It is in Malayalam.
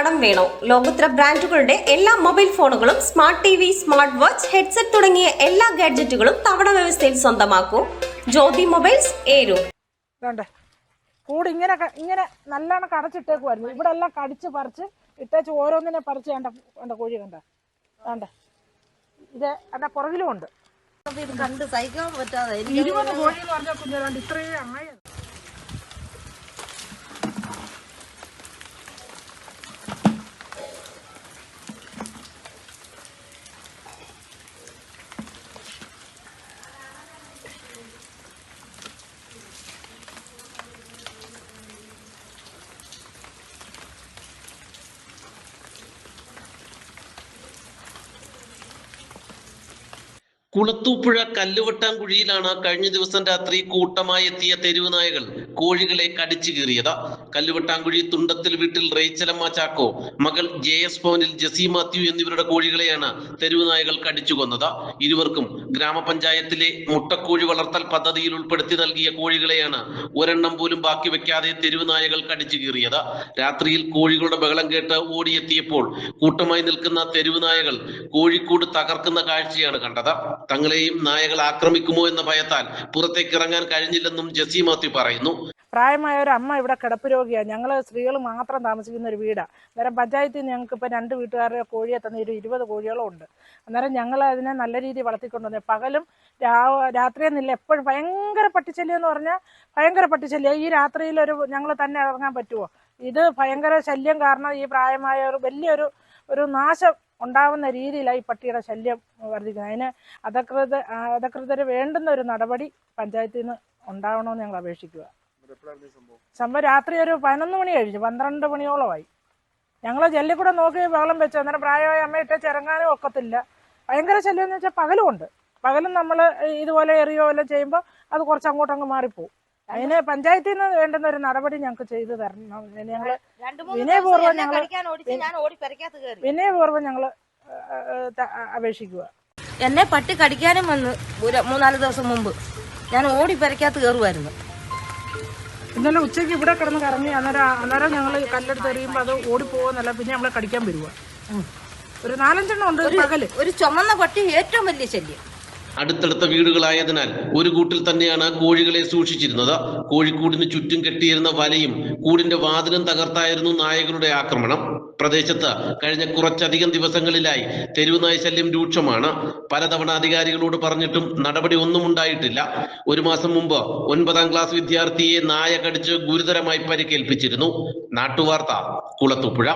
കടം വേണോ? ലോകോത്തര ബ്രാൻഡുകളുടെ എല്ലാ മൊബൈൽ ഫോണുകളും smart T V smart watch headset തുടങ്ങിയ എല്ലാ ഗാഡ്ജറ്റുകളും തവണ വ്യവസ്ഥയിൽ സ്വന്തമാക്കൂ. ജ്യോതി മൊബൈൽസ് വേണ്ടേ കൂട് ഇങ്ങനെ ഇങ്ങനെ നല്ലോണം കടച്ചിട്ടേക്കുമായിരുന്നു ഇവിടെ എല്ലാം കടിച്ച് പറിച്ച് ഇട്ടേച്ച് ഓരോന്നിനെ പറിച്ച് വേണ്ട വേണ്ട കോഴി കണ്ട. വേണ്ട ഇത് എന്റെ പുറകിലും ഉണ്ട്. ഇത് കണ്ട് സഹിക്കാൻ പറ്റാതെ ഇരുപത് കോഴി എന്ന് പറഞ്ഞാൽ കുഞ്ഞാണ്ട് ഇത്രയും ആയ. കുളത്തൂപ്പുഴ കല്ലുവട്ടാംകുഴിയിലാണ് കഴിഞ്ഞ ദിവസം രാത്രി കൂട്ടമായി എത്തിയ തെരുവ് നായകൾ കോഴികളെ കടിച്ചു കീറിയത്. കല്ലുവട്ടാംകുഴി തുണ്ടത്തിൽ വീട്ടിൽ റേച്ചലമ്മ ചാക്കോ മകൾ ജെ എസ് ഭവനിൽ ജസി മാത്യു എന്നിവരുടെ കോഴികളെയാണ് തെരുവ് നായകൾ കടിച്ചു കൊന്നത്. ഇരുവർക്കും ഗ്രാമപഞ്ചായത്തിലെ മുട്ടക്കോഴി വളർത്തൽ പദ്ധതിയിൽ ഉൾപ്പെടുത്തി നൽകിയ കോഴികളെയാണ് ഒരെണ്ണം പോലും ബാക്കി വെക്കാതെ തെരുവ് നായകൾ കടിച്ചു കീറിയത്. രാത്രിയിൽ കോഴികളുടെ ബഹളം കേട്ട് ഓടിയെത്തിയപ്പോൾ കൂട്ടമായി നിൽക്കുന്ന തെരുവ് നായകൾ കോഴിക്കൂട് തകർക്കുന്ന കാഴ്ചയാണ് കണ്ടത്. തങ്ങളെയും നായകൾ ആക്രമിക്കുമോ എന്ന ഭയത്താൽ പുറത്തേക്ക് ഇറങ്ങാൻ കഴിഞ്ഞില്ലെന്നും ജസി മാത്യു പറയുന്നു. പ്രായമായ ഒരു അമ്മ ഇവിടെ കിടപ്പ് രോഗിയാണ് ഞങ്ങൾ സ്ത്രീകൾ മാത്രം താമസിക്കുന്ന ഒരു വീടാണ് അന്നേരം പഞ്ചായത്തിൽ ഞങ്ങൾക്ക് ഇപ്പോൾ രണ്ട് വീട്ടുകാരുടെ കോഴിയെ തന്നെ ഒരു ഇരുപത് കോഴികളും ഉണ്ട്. അന്നേരം ഞങ്ങൾ അതിനെ നല്ല രീതിയിൽ വളർത്തിക്കൊണ്ടുവന്നത് പകലും രാ- രാത്രിയെന്നില്ല എപ്പോഴും ഭയങ്കര പട്ടിശല്യം എന്ന് പറഞ്ഞാൽ ഭയങ്കര പട്ടിശല്യം. ഈ രാത്രിയിൽ ഒരു ഞങ്ങൾ തന്നെ ഇറങ്ങാൻ പറ്റുമോ ഇത് ഭയങ്കര ശല്യം കാരണം ഈ പ്രായമായ ഒരു വലിയൊരു ഒരു നാശം ഉണ്ടാവുന്ന രീതിയിലാണ് ഈ പട്ടിയുടെ ശല്യം വർദ്ധിക്കുന്നത്. അതിന് അധകൃത അധകൃതർ വേണ്ടുന്ന ഒരു നടപടി പഞ്ചായത്തിൽ നിന്ന് ഉണ്ടാവണമെന്ന് ഞങ്ങൾ അപേക്ഷിക്കുക സംഭവം. രാത്രി ഒരു പതിനൊന്ന് മണി കഴിഞ്ഞു പന്ത്രണ്ട് മണിയോളമായി. ഞങ്ങൾ ജെല്ലിക്കൂടെ നോക്കി ബഹളം വെച്ചു. അന്നേരം പ്രായമായ അമ്മ ചിരങ്ങാനും ഒക്കത്തില്ല. ഭയങ്കര ശല്യം എന്ന് വെച്ചാൽ പകലും ഉണ്ട് പകലും നമ്മൾ ഇതുപോലെ എറിയോ എല്ലാം ചെയ്യുമ്പോൾ അത് കുറച്ച് അങ്ങോട്ട് അങ്ങ് മാറിപ്പോവും. അതിന് പഞ്ചായത്തിൽ നിന്ന് വേണ്ടുന്ന ഒരു നടപടി ഞങ്ങൾക്ക് ചെയ്തു തരണം. ഞങ്ങൾ രണ്ടു മൂന്ന് വിനയപൂർവം ഞങ്ങൾ വിനയപൂർവം ഞങ്ങൾ അപേക്ഷിക്കുക. എന്നെ പട്ടി കടിക്കാനും വന്ന് ഒരു മൂന്നാൽ ദിവസം മുമ്പ് ഞാൻ ഓടി പെരയ്ക്കകത്ത് കയറുമായിരുന്നു ഇന്നലെ ഉച്ചയ്ക്ക് ഇവിടെ കിടന്ന് കറങ്ങി അന്നേരം അന്നേരം ഞങ്ങൾ കല്ലെടുത്ത് എറിയുമ്പോൾ അത് ഓടിപ്പോകുന്നല്ല പിന്നെ നമ്മളെ കടിക്കാൻ വരുക ഒരു നാലഞ്ചെണ്ണം ഉണ്ട് പകൽ. ഒരു ചുമന്ന പട്ടി ഏറ്റവും വലിയ ശല്യം. അടുത്തടുത്ത വീടുകളായതിനാൽ ഒരു കൂട്ടിൽ തന്നെയാണ് കോഴികളെ സൂക്ഷിച്ചിരുന്നത്. കോഴിക്കൂടിന് ചുറ്റും കെട്ടിയിരുന്ന വലയും കൂടിന്റെ വാതിലും തകർത്തായിരുന്നു നായകളുടെ ആക്രമണം. പ്രദേശത്ത് കഴിഞ്ഞ കുറച്ചധികം ദിവസങ്ങളിലായി തെരുവ് നായ ശല്യം രൂക്ഷമാണ്. പലതവണ അധികാരികളോട് പറഞ്ഞിട്ടും നടപടി ഒന്നും ഉണ്ടായിട്ടില്ല. ഒരു മാസം മുമ്പ് ഒൻപതാം ക്ലാസ് വിദ്യാർത്ഥിയെ നായ കടിച്ച് ഗുരുതരമായി പരിക്കേൽപ്പിച്ചിരുന്നു. നാട്ടുവാർത്ത കുളത്തുപുഴ